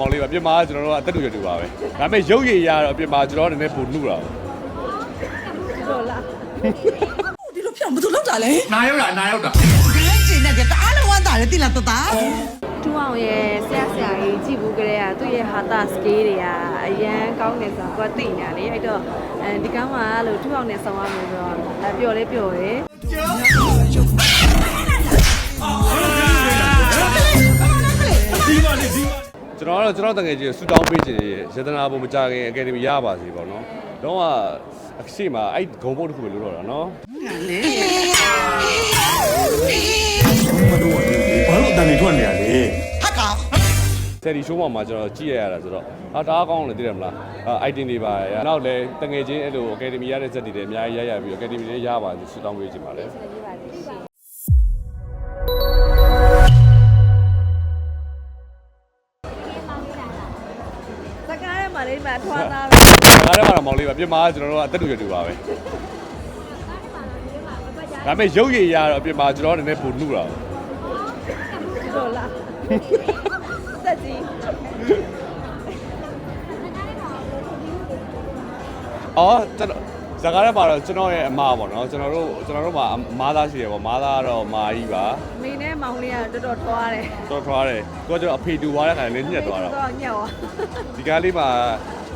တော့မောင်လေးပါပြင်မာကကျွန်တော်တို့ကအသက်တူရတူပါပဲဒါပေမဲ့ရုပ်ရည်ရတော့ပြင်မာကျွန်တော်တို့နည်းနည်းပိုနှုတာပါလို့လားဒီလိုပြောင်းဘယ်သူလောက်တာလဲနာရောက်တာနာရောက်တာဘယ်ကျင်းနေကြတအားလုံးဝမ်းတာလေတိလာတတာထူအောင်ရဲ့ဆရာဆရာကြီးကြည့်ဘူးကြတဲ့ကသူ့ရဲ့ဟာတာစကေးတွေကအရန်ကောင်းတယ်ဆိုတော့သူကသိညာလေအဲ့တော့အဲဒီကောင်းမှာလို့ထူအောင်နဲ့ဆောင်းရမယ်ဆိုတော့အဲပျော်လဲပျော်တယ် ကျွန်တော်ကတော့ကျွန်တော်တငယ်ချင်းဆူတောင်းပေးခြင်းရတနာဘုံမကြခင်အကယ်ဒမီရပါစီပေါ့နော်တော့ကအရှိမအဲ့ဂုံဘုတ်တစ်ခုပဲလို့တော့တာနော်လေဘာလို့အတန်နေထွက်နေရလဲဟာကောင်ဆယ်ဒီရှိုးပေါ်မှာကျွန်တော်ကြည့်ရရတာဆိုတော့ဟာတအားကောင်းတယ်သိတယ်မလားအိုက်တင်တွေပါရနောက်လည်းတငယ်ချင်းအဲ့လိုအကယ်ဒမီရတဲ့ဇက်တွေလည်းအများကြီးရရပြီးအကယ်ဒမီလည်းရပါစီဆူတောင်းပေးခြင်းပါလေ မှာလေးမှထွားသားပဲဒါကလည်းတော့မောင်လေးပါပြင်မာကကျွန်တော်တို့ကအသက်တူရတူပါပဲဒါပေမဲ့ရုပ်ရည်ရတော့ပြင်မာကျွန်တော်တို့နည်းနည်းပိုနှုတာပါလို့လားသက်ကြီးအော်ကျွန်တော်ဇာကားထဲမှာတော့ကျွန်တော်ရဲ့အမပေါ့နော်ကျွန်တော်တို့ကျွန်တော်တို့မှာမားသားရှိတယ်ပေါ့မားသားကတော့မာကြီးပါမိနဲ့မောင်လေးကတော်တော်ထွားတယ်တော်ထွားတယ်ကိုကကျွန်တော်အဖေတူသွားတဲ့ခါလည်းညှက်သွားတာတော့ညက်သွားဒီကားလေးမှာ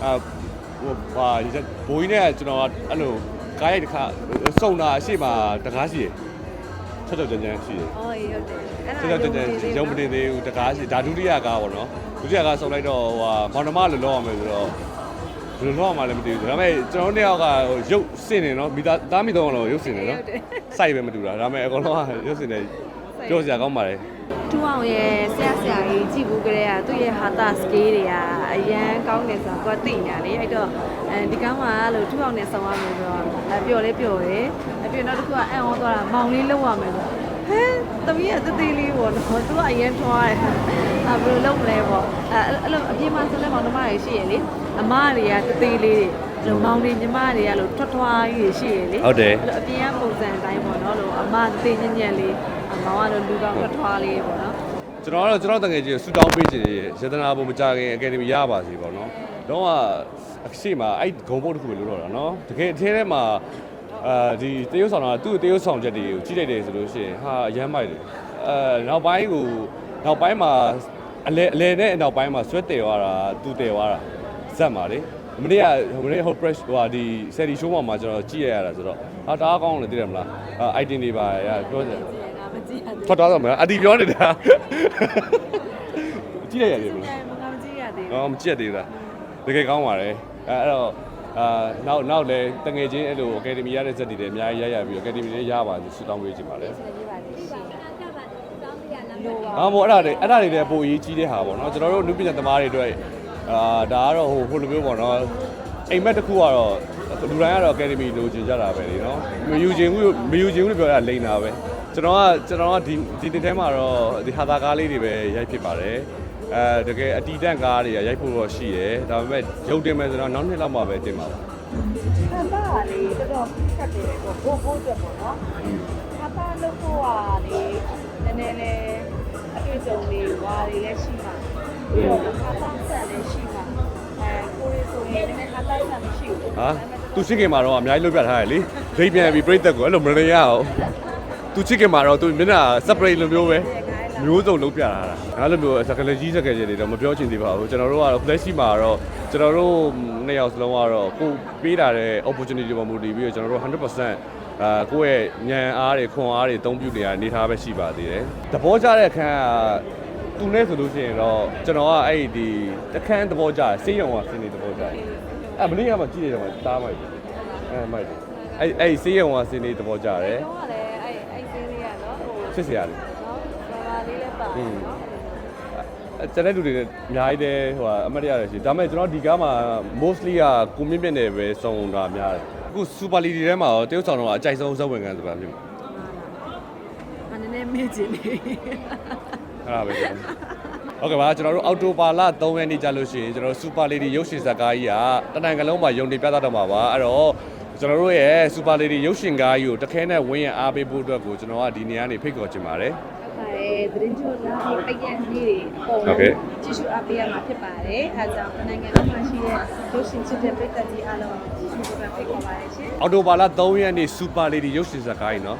အာဟိုဟာဘိုးကြီးနဲ့ကျွန်တော်ကအဲ့လိုကားရိုက်တစ်ခါစုံတာအရှိမတကားရှိတယ်ချက်ချက်ကြမ်းကြမ်းရှိတယ်အော်အေးဟုတ်တယ်အဲ့ချက်ချက်ကြမ်းကြမ်းရုံမတင်သေးဘူးတကားရှိဒါဒုတိယကားပေါ့နော်ဒုတိယကားစုံလိုက်တော့ဟိုဟာမောင်နှမလိုလောက်အောင်မယ်ဆိုတော့ဘယ်လိုလောက်အောင်လဲမသိဘူးဒါပေမဲ့ကျွန်တော်တို့တယောက်ကရုပ်စင်နေနော်မိသားသားမိတော့လို့ရုပ်စင်နေနော်စိုက်ပဲမတူတာဒါပေမဲ့အကောင်လုံးကရုပ်စင်နေပြောစရာကောင်းပါတယ် ထူအောင်ရဲ့ဆရာဆရာကြီးကြည့်ဘူးကြတဲ့ကသူ့ရဲ့ဟာတာစကေးတွေကအရန်ကောင်းတယ်ဆိုတော့သူကသိညာလေအဲ့တော့အဲဒီကောင်းမှာလို့ထူအောင်နဲ့ဆောင်းရမယ်ဆိုတော့အဲပျော်လဲပျော်တယ်အပြင်နောက်တစ်ခုကအံ့ဩသွားတာမောင်လေးလောက်ရမယ်ဆိုဟဲသမီးကတသေးလေးပေါ့နော်သူကအရန်ထွားတယ်အဲဘယ်လိုလုပ်မလဲပေါ့အဲအဲ့လိုအပြင်မှာဆိုလဲမောင်နှမတွေရှိရလေအမတွေကတသေးလေးတွေ လို့မောင်တွေညီမတွေကလို့ထွတ်ထွားကြီးရှိရလေဟုတ်တယ်အဲ့လိုအပြင်ကပုံစံအတိုင်းပေါ့နော်လို့အမသေးညံ့ညံ့လေးအမောင်ကတော့လူကောင်းထွတ်ထွားလေးပေါ့နော်ကျွန်တော်ကတော့ကျွန်တော်တငယ်ချင်းဆူတောင်းပေးခြင်းရတနာဘုံမကြခင်အကယ်ဒမီရပါစီပေါ့နော်တော့ကအရှိမအဲ့ဂုံဘုတ်တစ်ခုပဲလို့တော့တာနော်တကယ်အထဲထဲမှာအာဒီတရုတ်ဆောင်တာသူ့တရုတ်ဆောင်ချက်တွေကိုကြည့်လိုက်တယ်ဆိုလို့ရှိရင်ဟာအရမ်းမိုက်တယ်အဲနောက်ပိုင်းကိုနောက်ပိုင်းမှာအလဲအလဲနဲ့နောက်ပိုင်းမှာဆွဲတယ်သွားတာသူတယ်သွားတာဇက်ပါလေ မနေ့ကမနေ့ဟို press ဟိုဟာဒီ series show မှာကျွန်တော်ကြည့်ရရတာဆိုတော့ဟာတအားကောင်းတယ်သိတယ်မလားအဲ item တွေပါရပြောတယ်ငါမကြည့်ရသေးထွက်သွားတော့မလားအတီပြောနေတာကြည့်ရရတယ်မဘူးလားငါမကြည့်ရသေးဟောမကြည့်ရသေးဘူးလားတကယ်ကောင်းပါတယ်အဲအဲ့တော့အာနောက်နောက်လည်းတငယ်ချင်းအဲ့လိုအကယ်ဒမီရတဲ့ဇက်တွေလည်းအများကြီးရရပြီးအကယ်ဒမီလည်းရပါလို့ဆူတောင်းပေးချင်ပါတယ်ဘူးပါသေးရှိလိုပါဟာမို့အဲ့ဒါတွေအဲ့ဒါတွေလည်းပိုအရေးကြီးတဲ့ဟာပေါ့နော်ကျွန်တော်တို့နုပညာသမားတွေအတွက် အာဒါကတော့ဟိုဟိုလိုမျိုးပေါ့နော်အိမ်မက်တစ်ခုကတော့လူတိုင်းကတော့အကယ်ဒမီလိုချင်ကြတာပဲလေနော်မယူချင်ဘူးမယူချင်ဘူးလို့ပြောတာလိန်တာပဲကျွန်တော်ကကျွန်တော်ကဒီဒီတင်ထဲမှာတော့ဒီဟာသာကားလေးတွေပဲရိုက်ဖြစ်ပါတယ်အဲတကယ်အတီတန့်ကားတွေကရိုက်ဖို့တော့ရှိတယ်ဒါပေမဲ့ရုပ်တင်မယ်ဆိုတော့နောက်နှစ်လောက်မှပဲတင်ပါပါခါပါလေတော်တော်ခက်တယ်ပေါ့ဘိုးဘိုးတက်ပေါ့နော်ခါပါလို့ကိုကလေနည်းနည်းလေးအတွေ့အကြုံတွေဝါတွေလည်းရှိမှာပြီးတော့ခါပါ ရင်နည်းနည်းခါပါဆက်မရှိဘူးဟာသူရှိခင်မှာတော့အများကြီးလုပ်ပြထားရလေဒိတ်ပြန်ပြီးပြိတက်ကိုအဲ့လိုမရရအောင်သူရှိခင်မှာတော့သူမျက်နှာ separate လိုမျိုးပဲမျိုးစုံလုံးပြတာလားအဲ့လိုမျိုးစကလကြီးစကယ်ကြီးတွေတော့မပြောချင်သေးပါဘူးကျွန်တော်တို့ကတော့ flash ရှိမှာတော့ကျွန်တော်တို့နှစ်ယောက်စလုံးကတော့ကိုပေးတာတဲ့ opportunity ပေါ်မူတည်ပြီးတော့ကျွန်တော်တို့100%အာကိုယ့်ရဲ့ဉာဏ်အားတွေခွန်အားတွေအသုံးပြုနေရအနေထားပဲရှိပါသေးတယ်သဘောကျတဲ့အခန်းကသူနဲ့ဆိုလို့ရှိရင်တော့ကျွန်တော်ကအဲ့ဒီတခန်းသဘောကျစေးရုံကစင်းနေသဘောကျတယ် အဲ့မလေးကမှကြည့်နေတယ်မှာတားမိုက်တယ်အဲ့မိုက်တယ်အဲ့အဲ့စေးရုံကစင်းနေသဘောကျတယ်တော့လည်းအဲ့အဲ့စင်းလေးကနော်ဟိုစစ်စရာလေနော်ဘာဘာလေးလည်းပါနော်အဲကျန်တဲ့လူတွေလည်းအများကြီးတယ်ဟိုဟာအမတ်ရတယ်ရှိဒါပေမဲ့ကျွန်တော်ဒီကားမှာ mostly ကကိုမြင့်မြင့်နဲ့ပဲစုံတာများတယ်အခု super league ထဲမှာရောတရုတ်ဆောင်တော့အကြိုက်ဆုံးဇက်ဝင်ခံဆိုတာဖြစ်မှာမနည်းနည်းမေ့ချင်နေအဲ့ဒါပဲကျွန်တော် ဟုတ်ကဲ့ပါကျွန်တော်တို့အော်တိုဘာလ3ရက်နေ့ကြာလို့ရှိရင်ကျွန်တော်တို့ super lady ရုပ်ရှင်ဇာတ်ကားကြီးကတနင်္ဂနွေလုံးမှာယုံတင်ပြသတော့မှာပါအဲ့တော့ကျွန်တော်တို့ရဲ့ super lady ရုပ်ရှင်ကားကြီးကိုတခဲနဲ့ဝင်းရအားပေးဖို့အတွက်ကိုကျွန်တော်ကဒီနေရာနေဖိတ်ခေါ်ချင်ပါတယ်ဟုတ်ကဲ့ပါတယ်သတင်းချိုလာပြီးပိတ်ရက်နေ့တွေအကုန်ဟုတ်ကဲ့ကြည့်ရှုအားပေးရမှာဖြစ်ပါတယ်အဲဒါကြောင့်နိုင်ငံတော်မှာရှိတဲ့ရုပ်ရှင်ချစ်တဲ့ပြည်သက်ကြီးအားလုံးကြည့်ရှုဖို့ဖိတ်ခေါ်ပါတယ်ရှင်အော်တိုဘာလ3ရက်နေ့စူပါလေဒီရုပ်ရှင်ဇာတ်ကားကြီးနော်